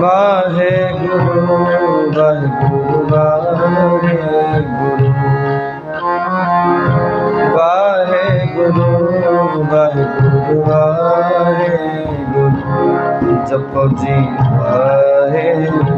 ਵਾਹਿਗੁਰੂ ਵਾਹਿਗੁਰੂ ਵਾਹਿਗੁਰੂ ਵਾਹਿਗੁਰੂ ਵਾਹਿਗੁਰੂ ਜਪੋ ਜੀ ਵਾਹਿਗੁਰੂ ਵਾਹਿਗੁਰੂ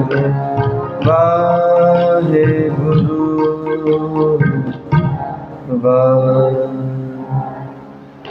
ਵਾਹਿਗੁਰੂ ਵਾਹਿਗੁਰੂ ਵਾਹਿਗੁਰੂ